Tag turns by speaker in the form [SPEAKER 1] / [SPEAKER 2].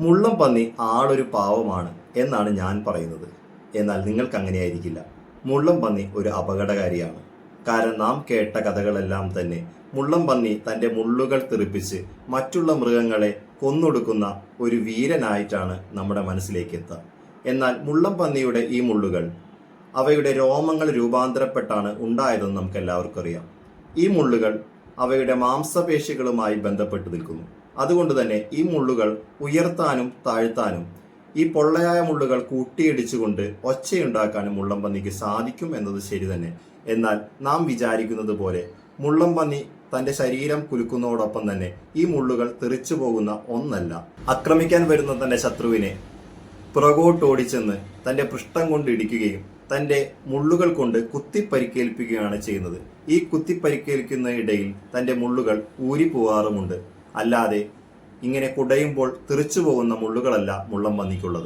[SPEAKER 1] മുള്ളം പന്നി ആളൊരു പാവമാണ് എന്നാണ് ഞാൻ പറയുന്നത്. എന്നാൽ നിങ്ങൾക്ക് അങ്ങനെയായിരിക്കില്ല. മുള്ളം പന്നി ഒരു അപകടകാരിയാണ്. കാരണം നാം കേട്ട കഥകളെല്ലാം തന്നെ മുള്ളം പന്നി തന്റെ മുള്ളുകൾ തെറിപ്പിച്ച് മറ്റുള്ള മൃഗങ്ങളെ കൊന്നൊടുക്കുന്ന ഒരു വീരനായിട്ടാണ് നമ്മുടെ മനസ്സിലേക്ക് എത്തുക. എന്നാൽ മുള്ളം പന്നിയുടെ ഈ മുള്ളുകൾ അവയുടെ രോമങ്ങൾ രൂപാന്തരപ്പെട്ടാണ് ഉണ്ടായതെന്ന് നമുക്ക് എല്ലാവർക്കും അറിയാം. ഈ മുള്ളുകൾ അവയുടെ മാംസപേശികളുമായി ബന്ധപ്പെട്ട് നിൽക്കുന്നു. അതുകൊണ്ട് തന്നെ ഈ മുള്ളുകൾ ഉയർത്താനും താഴ്ത്താനും ഈ പൊള്ളയായ മുള്ളുകൾ കൂട്ടിയിടിച്ചുകൊണ്ട് ഒച്ചയുണ്ടാക്കാനും മുള്ളംപന്നിക്ക് സാധിക്കും എന്നത് ശരി തന്നെ. എന്നാൽ നാം വിചാരിക്കുന്നത് പോലെ മുള്ളംപന്നി തന്റെ ശരീരം കുലുക്കുന്നതോടൊപ്പം തന്നെ ഈ മുള്ളുകൾ തെറിച്ചു പോകുന്ന ഒന്നല്ല. ആക്രമിക്കാൻ വരുന്ന തന്റെ ശത്രുവിനെ പുറകോട്ടോടിച്ചെന്ന് തന്റെ പൃഷ്ഠം കൊണ്ട് ഇടിക്കുകയും തന്റെ മുള്ളുകൾ കൊണ്ട് കുത്തിപ്പരിക്കേൽപ്പിക്കുകയാണ് ചെയ്യുന്നത്. ഈ കുത്തിപ്പരിക്കേൽക്കുന്ന ഇടയിൽ തന്റെ മുള്ളുകൾ ഊരിപ്പോവാറുമുണ്ട്. അല്ലാതെ ഇങ്ങനെ കുടയുമ്പോൾ തെറിച്ചു പോകുന്ന മുള്ളുകളല്ല മുള്ളം പന്നിക്കുള്ളത്